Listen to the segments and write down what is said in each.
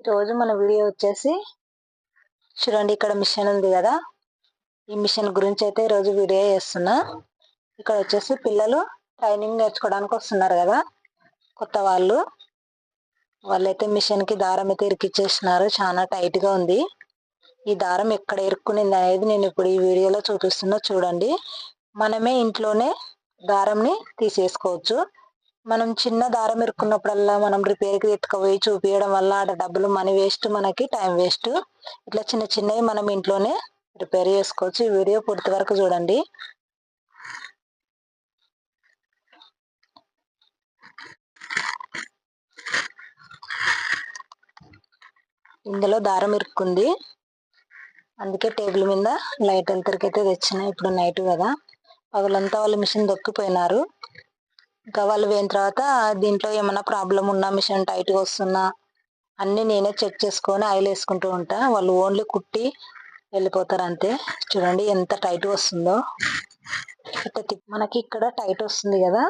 ఈరోజు మన వీడియో వచ్చేసి చూడండి ఇక్కడ మిషన్ ఉంది కదా. ఈ మిషన్ గురించి అయితే ఈరోజు వీడియో చేస్తున్నా. ఇక్కడ వచ్చేసి పిల్లలు ట్రైనింగ్ నేర్చుకోవడానికి వస్తున్నారు కదా. కొత్త వాళ్ళు. వాళ్ళైతే మిషన్కి దారం అయితే ఇరికిచ్చేసినారు. చాలా టైట్గా ఉంది. ఈ దారం ఎక్కడ ఇరుక్కునింది అనేది నేను ఇప్పుడు ఈ వీడియోలో చూపిస్తున్నా. చూడండి. మనమే ఇంట్లోనే దారంని తీసేసుకోవచ్చు. మనం చిన్న దారం ఇరుక్కున్నప్పుడల్లా మనం రిపేర్కి ఎత్తుకుపోయి చూపించడం వల్ల ఆడ డబ్బులు మనీ వేస్ట్ మనకి టైం వేస్ట్. ఇట్లా చిన్న చిన్నవి మనం ఇంట్లోనే రిపేర్ చేసుకోవచ్చు. ఈ వీడియో పూర్తి వరకు చూడండి. ఇందులో దారం ఇరుక్కుంది. అందుకే టేబుల్ మీద లైట్ ఎంతరికైతే తెచ్చిన ఇప్పుడు నైట్ కదా. పగలంతా వాళ్ళు మిషన్ దొక్కిపోయినారు. ఇంకా వాళ్ళు పోయిన తర్వాత దీంట్లో ఏమైనా ప్రాబ్లం ఉన్నా మిషన్ టైట్గా వస్తున్నా అన్నీ నేనే చెక్ చేసుకొని ఆయిల్ వేసుకుంటూ ఉంటా. వాళ్ళు ఓన్లీ కుట్టి వెళ్ళిపోతారు అంతే. చూడండి ఎంత టైట్ వస్తుందో. మనకి ఇక్కడ టైట్ వస్తుంది కదా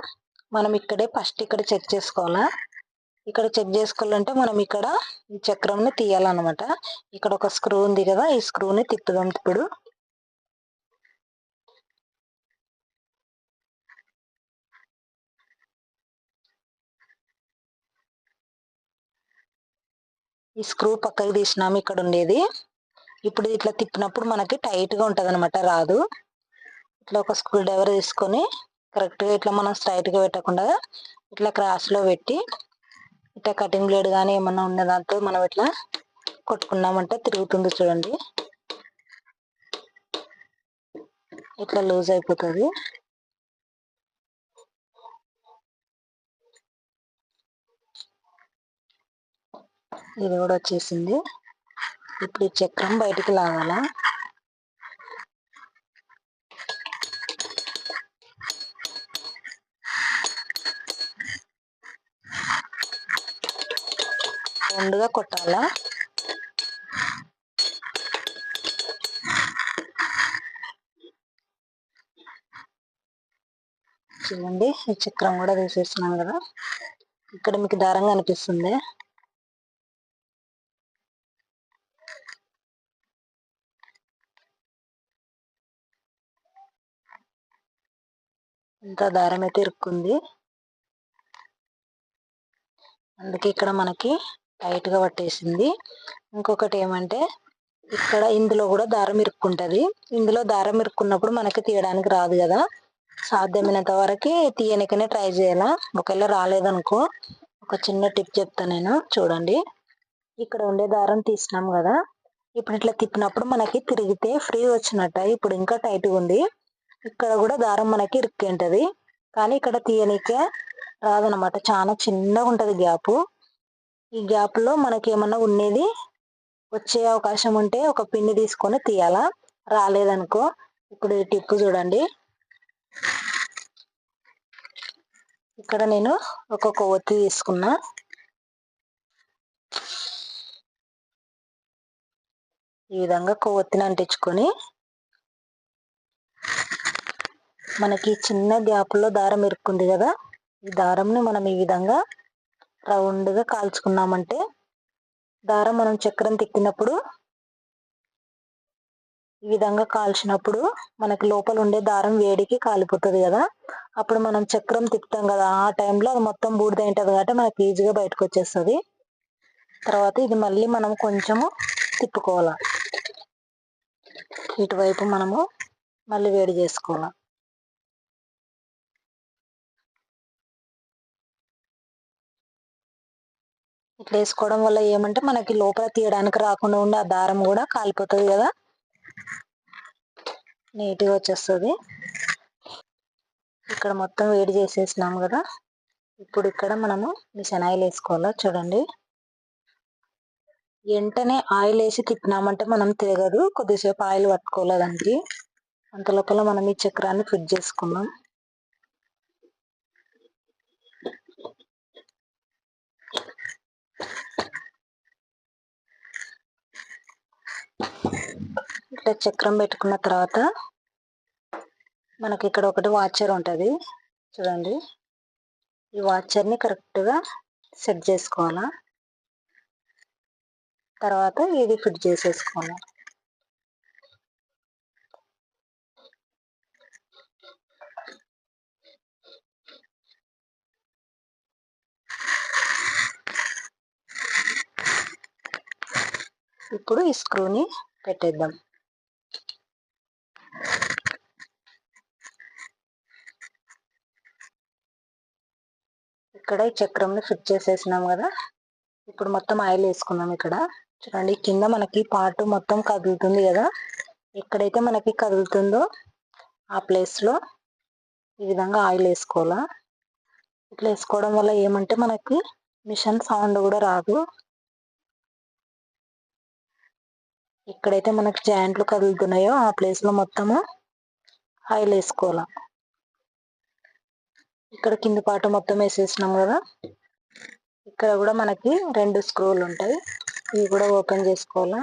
మనం ఇక్కడే ఫస్ట్ ఇక్కడ చెక్ చేసుకోవాలా? ఇక్కడ చెక్ చేసుకోవాలంటే మనం ఇక్కడ ఈ చక్రంని తీయాలన్నమాట. ఇక్కడ ఒక స్క్రూ ఉంది కదా ఈ స్క్రూని తిప్పుదాం ఇప్పుడు. ఈ స్క్రూ పక్కకి తీసినాము ఇక్కడ ఉండేది. ఇప్పుడు ఇట్లా తిప్పినప్పుడు మనకి టైట్గా ఉంటుంది అనమాట రాదు. ఇట్లా ఒక స్క్రూ డ్రైవర్ తీసుకొని కరెక్ట్గా ఇట్లా మనం స్ట్రైట్గా పెట్టకుండా ఇట్లా క్రాస్లో పెట్టి ఇట్లా కటింగ్ బ్లేడ్ కానీ ఏమన్నా ఉన్న దాంతో మనం ఇట్లా కొట్టుకున్నామంటే తిరుగుతుంది చూడండి. ఇట్లా లూజ్ అయిపోతుంది. ఇది కూడా వచ్చేసింది. ఇప్పుడు ఈ చక్రం బయటికి లాగాలా. రౌండ్గా కొట్టాలా. చూడండి ఈ చక్రం కూడా తీసేస్తున్నాం కదా. ఇక్కడ మీకు దారంగా అనిపిస్తుంది. ఇంత దారం అయితే ఇరుక్కుంది. అందుకే ఇక్కడ మనకి టైట్గా పట్టేసింది. ఇంకొకటి ఏమంటే ఇక్కడ ఇందులో కూడా దారం ఇరుక్కుంటుంది. ఇందులో దారం ఇరుక్కున్నప్పుడు మనకి తీయడానికి రాదు కదా. సాధ్యమైనంత వరకు తీయనికనే ట్రై చేయాల? ఒకవేళ రాలేదనుకో ఒక చిన్న టిప్ చెప్తా నేను. చూడండి. ఇక్కడ ఉండే దారం తీసినాం కదా. ఇప్పుడు ఇట్లా తిప్పినప్పుడు మనకి తిరిగితే ఫ్రీ వచ్చినట్ట? ఇప్పుడు ఇంకా టైట్గా ఉంది. ఇక్కడ కూడా దారం మనకి ఇరుక్కేంటది కానీ ఇక్కడ తీయనికే రాదనమాట చాలా చిన్నగా ఉంటది గ్యాప్. ఈ గ్యాప్లో మనకి ఏమన్నా ఉండేది వచ్చే అవకాశం ఉంటే ఒక పిండి తీసుకొని తీయాలా? రాలేదనుకో. ఇప్పుడు ఈ చూడండి. ఇక్కడ నేను ఒక కొవ్వొత్తి తీసుకున్నా. ఈ విధంగా కొవ్వొత్తిని అంటించుకొని మనకి చిన్న గ్యాప్లో దారం ఇరుక్కుంది కదా ఈ దారంని మనం ఈ విధంగా రౌండ్గా కాల్చుకున్నామంటే దారం మనం చక్రం తిక్కినప్పుడు ఈ విధంగా కాల్చినప్పుడు మనకి లోపల ఉండే దారం వేడికి కాలిపోతుంది కదా. అప్పుడు మనం చక్రం తిప్పుతాం కదా ఆ టైంలో అది మొత్తం బూడిద ఉంటుంది కాబట్టి మనకి ఈజీగా బయటకు వచ్చేస్తుంది తర్వాత ఇది మళ్ళీ మనం కొంచెము తిప్పుకోవాలి. ఇటువైపు మనము మళ్ళీ వేడి చేసుకోవాలి. ఇట్లా వేసుకోవడం వల్ల ఏమంటే మనకి లోపల తీయడానికి రాకుండా ఉండే ఆ దారం కూడా కాలిపోతుంది కదా? నీట్గా వచ్చేస్తుంది. ఇక్కడ మొత్తం వేడి చేసేసినాం కదా? ఇప్పుడు ఇక్కడ మనము మిషన్ ఆయిల్ వేసుకోవాలా చూడండి. వెంటనే ఆయిల్ వేసి తిట్టినామంటే మనం తిరగదు. కొద్దిసేపు ఆయిల్ పట్టుకోవాలి దానికి? అంత లోపల మనం ఈ చక్రాన్ని ఫిట్ చేసుకున్నాం ఇట్లా చక్రం పెట్టుకున్న తర్వాత మనకి ఇక్కడ ఒకటి వాచర్ ఉంటుంది. చూడండి. ఈ వాచర్ని కరెక్ట్గా సెట్ చేసుకోవాలా? తర్వాత ఇది ఫిట్ చేసేసుకోవాలి? ఇప్పుడు ఈ స్క్రూని పెట్టేద్దాం. ఇక్కడ ఈ చక్రంని ఫిట్ చేసేసినాం కదా. ఇప్పుడు మొత్తం ఆయిల్ వేసుకున్నాం ఇక్కడ. చూడండి కింద మనకి పాటు మొత్తం కదులుతుంది కదా. ఎక్కడైతే మనకి కదులుతుందో ఆ ప్లేస్లో ఈ విధంగా ఆయిల్ వేసుకోవాలా. ఇట్లా వేసుకోవడం వల్ల ఏమంటే మనకి మిషన్ సౌండ్ కూడా రాదు. ఎక్కడైతే మనకి జాయింట్లు కదులుతున్నాయో ఆ ప్లేస్లో మొత్తము ఆయిల్ వేసుకోవాలా. ఇక్కడ కింది పాట మొత్తం వేసేసినాం కదా. ఇక్కడ కూడా మనకి రెండు స్క్రూలు ఉంటాయి. ఇవి కూడా ఓపెన్ చేసుకోవాలా?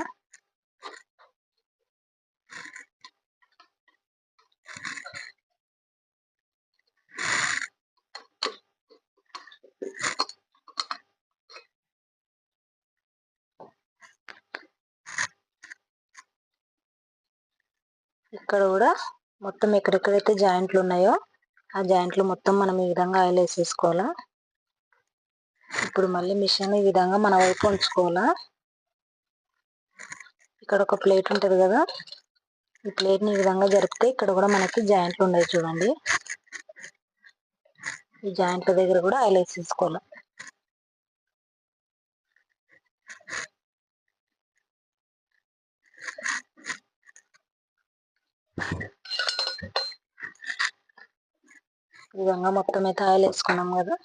ఇక్కడ కూడా మొత్తం ఎక్కడెక్కడైతే జాయింట్లు ఉన్నాయో ఆ జాయింట్లు మొత్తం మనం ఈ విధంగా ఆయిల్ వేసేసుకోవాలా ఇప్పుడు మళ్ళీ మిషన్ ఈ విధంగా మన వైపు ఉంచుకోవాలా? ఇక్కడ ఒక ప్లేట్ ఉంటుంది కదా? ఈ ప్లేట్ని ఈ విధంగా జరిపితే ఇక్కడ కూడా మనకి జాయింట్లు ఉన్నాయి చూడండి. ఈ జాయింట్ల దగ్గర కూడా ఆయిల్ వేసేసుకోవాలి ఈ విధంగా మొత్తం అయితే ఆయిల్ వేసుకున్నాం కదా.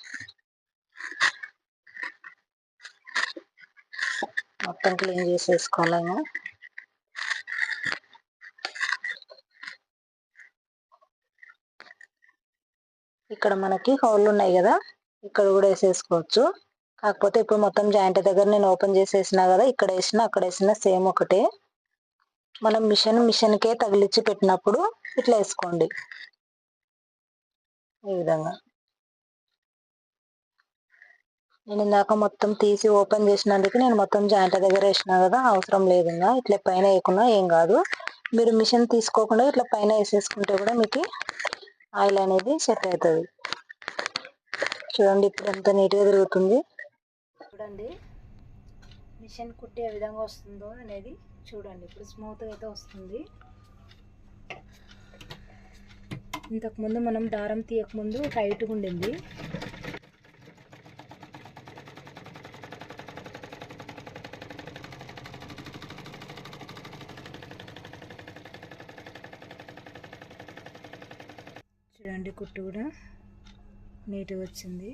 మొత్తం క్లీన్ చేసేసుకోవాలి ఇక్కడ మనకి హోల్ ఉన్నాయి కదా ఇక్కడ కూడా వేసేసుకోవచ్చు. కాకపోతే ఇప్పుడు మొత్తం జాయింట్ దగ్గర నేను ఓపెన్ చేసేసినా కదా ఇక్కడ వేసిన అక్కడ వేసిన సేమ్ ఒకటే. మనం మిషన్ మిషన్కే తగిలిచ్చి పెట్టినప్పుడు ఇట్లా వేసుకోండి. ఈ విధంగా. నేను ఇందాక మొత్తం తీసి ఓపెన్ చేసినందుకు నేను మొత్తం జాయింట్ దగ్గర వేసిన కదా అవసరం లేదు ఇంకా ఇట్లా పైన వేయకుండా ఏం కాదు. మీరు మిషన్ తీసుకోకుండా ఇట్లా పైన వేసేసుకుంటే కూడా మీకు ఆయిల్ అనేది సెట్ అవుతుంది చూడండి ఇప్పుడు ఎంత నీట్గా తిరుగుతుంది. చూడండి మిషన్ కుట్టే విధంగా వస్తుందో అనేది చూడండి. ఇప్పుడు స్మూత్గా అయితే వస్తుంది. ఇంతకుముందు మనం దారం తీయకముందు టైట్గా ఉండింది చూడండి కుట్టు కూడా నీట్గా వచ్చింది.